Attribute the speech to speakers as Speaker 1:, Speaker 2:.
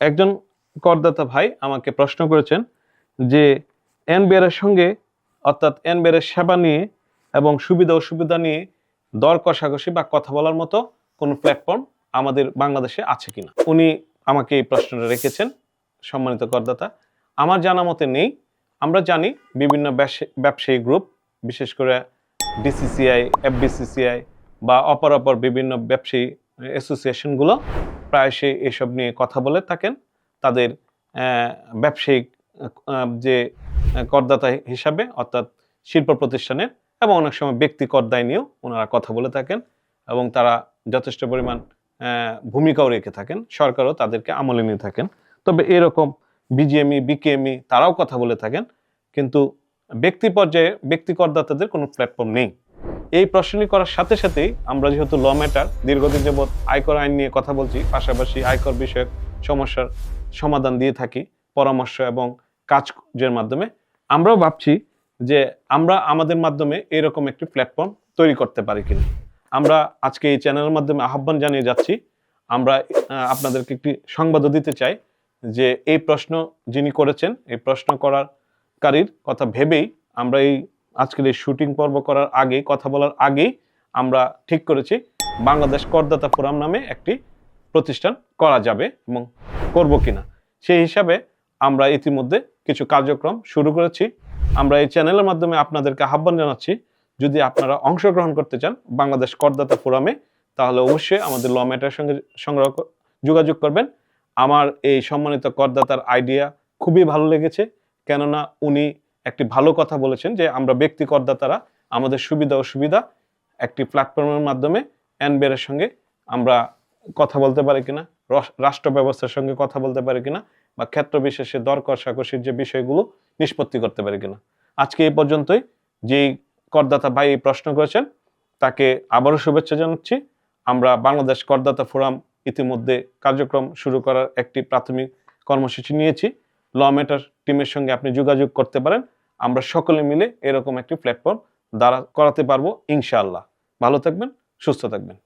Speaker 1: একজন করদাতা ভাই আমাকে প্রশ্ন করেছেন যে এনবিআর এর সঙ্গে, অর্থাৎ এনবিআর এর সেবা নিয়ে এবং সুবিধা অসুবিধা নিয়ে দর কষাকষি বা কথা বলার মতো কোনো প্ল্যাটফর্ম আমাদের বাংলাদেশে আছে কিনা? উনি আমাকে এই প্রশ্নটা রেখেছেন, সম্মানিত করদাতা। আমার জানা মতে নেই। আমরা জানি বিভিন্ন ব্যবসায়ী গ্রুপ বিশেষ করে ডিসিসিআই এফবিসিসিআই বা অপর অপর বিভিন্ন ব্যবসায়ী অ্যাসোসিয়েশনগুলো প্রায়শই এসব নিয়ে কথা বলে থাকেন। তাদের ব্যবসায়িক যে করদাতা হিসাবে অর্থাৎ শিল্প প্রতিষ্ঠানের এবং অনেক সময় ব্যক্তি করদায় নিয়েও ওনারা কথা বলে থাকেন এবং তারা যথেষ্ট পরিমাণ ভূমিকাও রেখে থাকেন। সরকারও তাদেরকে আমলে নিয়ে থাকেন। তবে এরকম বিজিএমই, বিকেএমই তারাও কথা বলে থাকেন। কিন্তু ব্যক্তি পর্যায়ে ব্যক্তি করদাতাদের কোনো প্ল্যাটফর্ম নেই। এই প্রশ্নটি করার সাথে সাথেই আমরা যেহেতু ল ম্যাটার দীর্ঘদিন যাবৎ আয়কর আইন নিয়ে কথা বলছি, পাশাপাশি আয়কর বিষয়ক সমস্যার সমাধান দিয়ে থাকি, পরামর্শ এবং কাজের মাধ্যমে, আমরাও ভাবছি যে আমরা আমাদের মাধ্যমে এরকম একটি প্ল্যাটফর্ম তৈরি করতে পারি কিনা। আমরা আজকে এই চ্যানেলের মাধ্যমে আহ্বান জানিয়ে যাচ্ছি, আমরা আপনাদেরকে একটি সংবাদও দিতে চাই যে এই প্রশ্ন যিনি করেছেন, এই প্রশ্ন করার কারীর কথা ভেবেই আমরা এই আজকের এই শুটিং পর্ব করার আগে, কথা বলার আগেই আমরা ঠিক করেছি, বাংলাদেশ করদাতা ফোরাম নামে একটি প্রতিষ্ঠান করা যাবে এবং করব কিনা। সেই হিসাবে আমরা ইতিমধ্যে কিছু কার্যক্রম শুরু করেছি। আমরা এই চ্যানেলের মাধ্যমে আপনাদেরকে আহ্বান জানাচ্ছি, যদি আপনারা অংশগ্রহণ করতে চান বাংলাদেশ করদাতা ফোরামে, তাহলে অবশ্যই আমাদের ল ম্যাটার সঙ্গে সংগ্রহ যোগাযোগ করবেন। আমার এই সম্মানিত করদাতার আইডিয়া খুবই ভালো লেগেছে, কেননা উনি একটি ভালো কথা বলেছেন যে আমরা ব্যক্তি করদাতারা, আমাদের সুবিধা অসুবিধা একটি প্ল্যাটফর্মের মাধ্যমে এনবিআর সঙ্গে আমরা কথা বলতে পারি কিনা রাষ্ট্র ব্যবস্থার সঙ্গে কথা বলতে পারি কিনা বা ক্ষেত্র বিশেষে দর কষাকষির যে বিষয়গুলো নিষ্পত্তি করতে পারি কিনা। আজকে এই পর্যন্তই। যেই করদাতা ভাই এই প্রশ্ন করেছেন, তাকে আবারও শুভেচ্ছা জানাচ্ছি। আমরা বাংলাদেশ করদাতা ফোরাম ইতিমধ্যে কার্যক্রম শুরু করার একটি প্রাথমিক কর্মসূচি নিয়েছি। ল ম্যাটার টিমের সঙ্গে আপনি যোগাযোগ করতে পারেন। আমরা সকলে মিলে এরকম একটি প্ল্যাটফর্ম দ্বারা করাতে পারব, ইনশাআল্লাহ। ভালো থাকবেন, সুস্থ থাকবেন।